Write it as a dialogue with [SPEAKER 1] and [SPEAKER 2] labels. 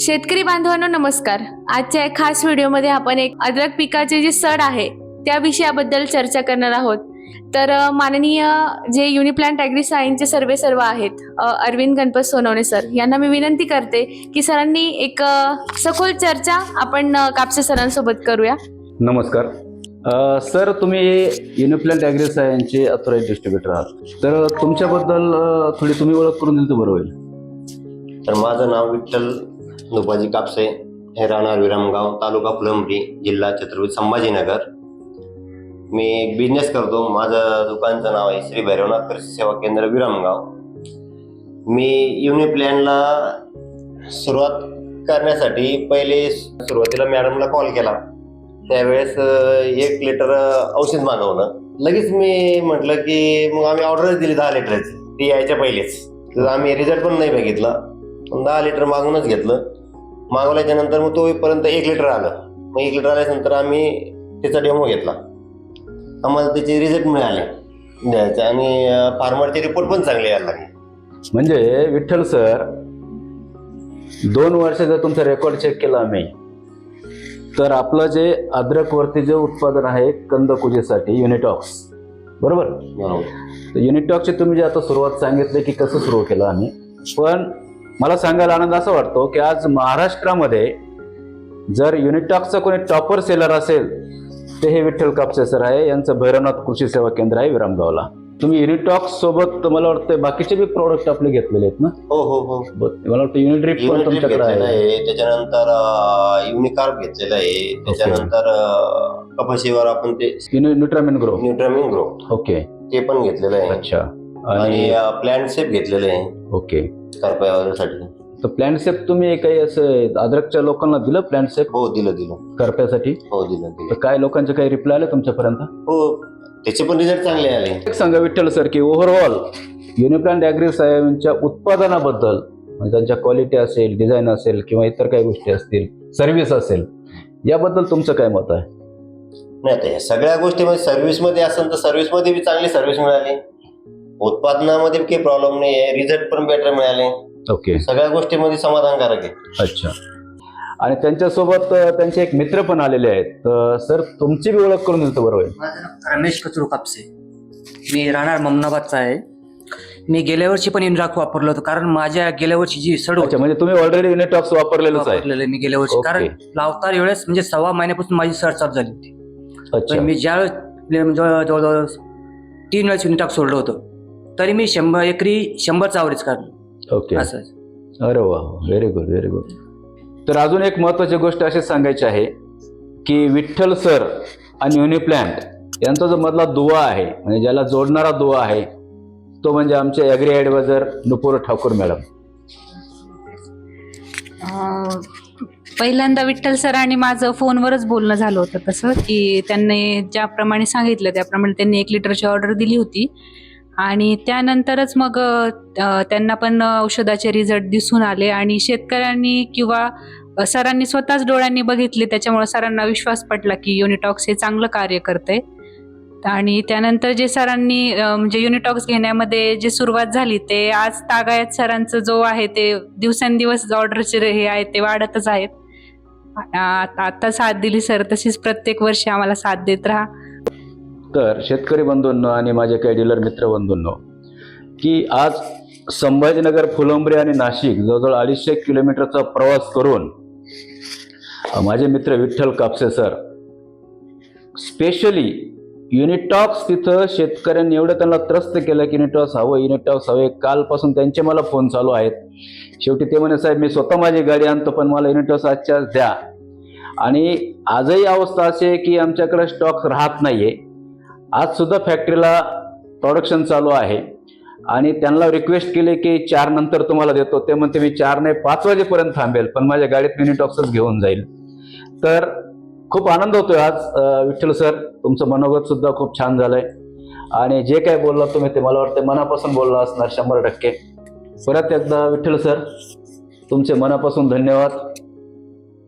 [SPEAKER 1] शेतकरी बांधवांनो नमस्कार. आजच्या एक खास व्हिडिओमध्ये आपण एक अद्रक पिकाचे जे सड आहे त्या विषयाबद्दल चर्चा करणार आहोत. तर माननीय जे युनिप्लॅन्ट ॲग्री सायन्सचे सर्वे सर्व आहेत अरविंद गणपत सोनवणे सर यांना मी विनंती करते की सरांनी एक सखोल चर्चा आपण कापसे सरांसोबत करूया.
[SPEAKER 2] नमस्कार. अ, सर तुम्ही युनिप्लॅन्ट ॲग्री सायन्सचे अथॉराईज डिस्ट्रीब्युटर आहात. तर तुमच्याबद्दल थोडी तुम्ही ओळख करून दिली तर बरं होईल.
[SPEAKER 3] तर माझं नाव विठ्ठल दुपाजी कापसे हे राहणार विरामगाव तालुका फुलंब्री जिल्हा छत्रपती संभाजीनगर. मी एक बिझनेस करतो. माझं दुकानचं नाव आहे श्री भैरवनाथ कृषी सेवा केंद्र विरामगाव. मी युनिप्लॅनला सुरुवात करण्यासाठी पहिले सुरुवातीला मॅडमला कॉल केला. त्यावेळेस एक लिटर औषध मागवलं. लगेच मी म्हटलं की मग आम्ही ऑर्डरच दिली दहा लिटरची ती यायच्या पहिलेच. तर आम्ही रिझल्ट पण नाही बघितला. पण दहा लिटर मागूनच घेतलं. मागवल्याच्या नंतर मग तोपर्यंत एक लिटर आलं. मग एक लिटर आल्यानंतर आम्ही त्याचा डेमो घेतला. आम्हाला त्याचे रिझल्ट मिळाले. द्यायचे. आणि फार्मरचे रिपोर्ट पण चांगले यायला लागले.
[SPEAKER 2] म्हणजे विठ्ठल सर दोन वर्ष जर तुमचा रेकॉर्ड चेक केला आम्ही तर आपलं जे अद्रकवरती जे उत्पादन आहे कंदकुजीसाठी युनिटॉक्स बरोबर? युनिटॉकची तुम्ही जे आता सुरुवात सांगितली की कसं सुरू केलं आम्ही पण मला सांगायला आनंद असा वाटतो की आज महाराष्ट्रामध्ये जर युनिटॉकचं कोणी टॉपर सेलर असेल ते हे विठ्ठल कापसे सर आहे. यांचं भैरवनाथ कृषी सेवा केंद्र आहे विरामगावला. तुम्ही युनिटॉक्स सोबत मला वाटतं बाकीचे बी प्रोडक्ट आपले घेतलेले आहेत ना?
[SPEAKER 3] हो हो हो.
[SPEAKER 2] मला वाटतं युनिट्रिप पण तुमच्याकडे आहे.
[SPEAKER 3] त्याच्यानंतर युनिकार्प घेतलेलं आहे. त्याच्यानंतर कपाशीवर आपण ते
[SPEAKER 2] Nutramin grow
[SPEAKER 3] Nutramin grow
[SPEAKER 2] okay.
[SPEAKER 3] ते पण घेतलेलं आहे.
[SPEAKER 2] अच्छा.
[SPEAKER 3] आणि प्लॅन्ट सेप घेतलेले आहे.
[SPEAKER 2] ओके.
[SPEAKER 3] करप्यासाठी
[SPEAKER 2] तर प्लॅन सेप तुम्ही काही असं अद्रकच्या लोकांना दिलं प्लॅन सेप
[SPEAKER 3] हो दिलं दिलं.
[SPEAKER 2] करप्यासाठी?
[SPEAKER 3] हो दिलं दिलं.
[SPEAKER 2] तर काय लोकांचे काही रिप्लाय आले तुमच्यापर्यंत?
[SPEAKER 3] हो त्याचे पण रिझल्ट चांगले आले.
[SPEAKER 2] एक सांगा विठ्ठल सर की ओव्हरऑल युनिप्लांट ॲग्री साहेबांच्या उत्पादनाबद्दल म्हणजे त्यांच्या क्वालिटी असेल डिझाईन असेल किंवा इतर काही गोष्टी असतील सर्व्हिस असेल याबद्दल तुमचं काय मत आहे?
[SPEAKER 3] नाही आता या सगळ्या गोष्टीमध्ये सर्व्हिसमध्ये असेल तर सर्व्हिसमध्ये बी चांगली सर्व्हिस मिळाली. उत्पादनामध्ये काही प्रॉब्लेम नाही आहे रिझल्ट पण बेटर मिळाले.
[SPEAKER 2] ओके
[SPEAKER 3] सगळ्या गोष्टीमध्ये समाधानकारक आहे.
[SPEAKER 2] अच्छा. आणि त्यांच्यासोबत त्यांचे एक मित्र पण आलेले आहेत. सर तुमची बी ओळख करून दिलं तर बरं होईल
[SPEAKER 4] माझं नाव रमेश कचरू कापसे. मी राहणार ममनाबादचा आहे. मी गेल्या वर्षी पण इनराक वापरलं होतं. कारण माझ्या गेल्या वर्षी जी सड
[SPEAKER 2] अच्छा म्हणजे तुम्ही ऑलरेडी युनिटॉक्स वापरलेलंच आहे.
[SPEAKER 4] वापरलेलं मी गेल्या वर्षी.
[SPEAKER 2] ओके.
[SPEAKER 4] कारण लावता वेळेस म्हणजे सव्वा महिन्यापासून माझी सड चालू झाली होती.
[SPEAKER 2] अच्छा.
[SPEAKER 4] मी ज्या वेळेस जवळ- जवळजवळ तीन वेळेस युनिटाक सोडलं होतं. तरी मी शंभर एकरी शंभरचा आवरेज काढलं.
[SPEAKER 2] ओके
[SPEAKER 4] असं
[SPEAKER 2] अरे वा व्हेरी गुड व्हेरी गुड तर अजून एक महत्वाची गोष्ट अशी सांगायची आहे की विठ्ठल सर आणि युनिप्लॅन्ट यांचा जो मधला दुवा आहे म्हणजे ज्याला जोडणारा दुवा आहे तो म्हणजे आमचे agri advisor Nupur Thakur madam.
[SPEAKER 5] अं, पहिल्यांदा विठ्ठल सर आणि माझं फोनवरच बोलणं झालं होतं तसं की त्यांनी ज्याप्रमाणे सांगितलं त्याप्रमाणे त्यांनी एक लिटरची ऑर्डर दिली होती. आणि त्यानंतरच मग त्यांना पण औषधाचे रिझल्ट दिसून आले आणि शेतकऱ्यांनी किंवा सरांनी स्वतःच डोळ्यांनी बघितले. त्याच्यामुळे सरांना विश्वास पटला की युनिटॉक्स हे चांगलं कार्य करते आणि त्यानंतर जे सरांनी म्हणजे युनिटॉक्स घेण्यामध्ये जी सुरुवात झाली ते आज तागायत सरांचं जो आहे ते दिवसेंदिवस ऑर्डरचे हे आहे ते वाढतच आहेत आता साथ दिली सर तशीच प्रत्येक वर्षी आम्हाला साथ देत राहा.
[SPEAKER 2] तर शेतकरी बंधूंनो आणि माझे काही डीलर मित्र बंधूंनो की आज संभाजीनगर फुलंब्री आणि नाशिक जवळजवळ अडीचशे किलोमीटरचा प्रवास करून माझे मित्र Vitthal Kapse sir specially Unitox तिथं शेतकऱ्यांनी एवढं त्यांना त्रस्त केलं की युनिटॉक्स हवं युनिटॉक्स हवे. कालपासून त्यांचे मला फोन चालू आहेत. शेवटी ते म्हणे साहेब मी स्वतः माझी गाडी आणतो पण मला युनिटॉक्स आजच्या द्या. आणि आजही अवस्था अशी आहे की आमच्याकडे स्टॉक राहत नाही आहे आज सुद्धा फॅक्टरीला प्रोडक्शन चालू आहे. आणि त्यांना रिक्वेस्ट केली की चार नंतर तुम्हाला देतो. ते म्हणते मी चार नाही पाच वाजेपर्यंत थांबेल पण माझ्या गाडीत मिनिटॉक्सच घेऊन जाईल. तर खूप आनंद होतोय आज विठ्ठल सर. तुमचं मनोगत सुद्धा खूप छान झालंय. आणि जे काय बोलला तुम्ही ते मला वाटतं मनापासून बोलला असणार शंभर टक्के. परत एकदा विठ्ठल सर तुमचे मनापासून धन्यवाद.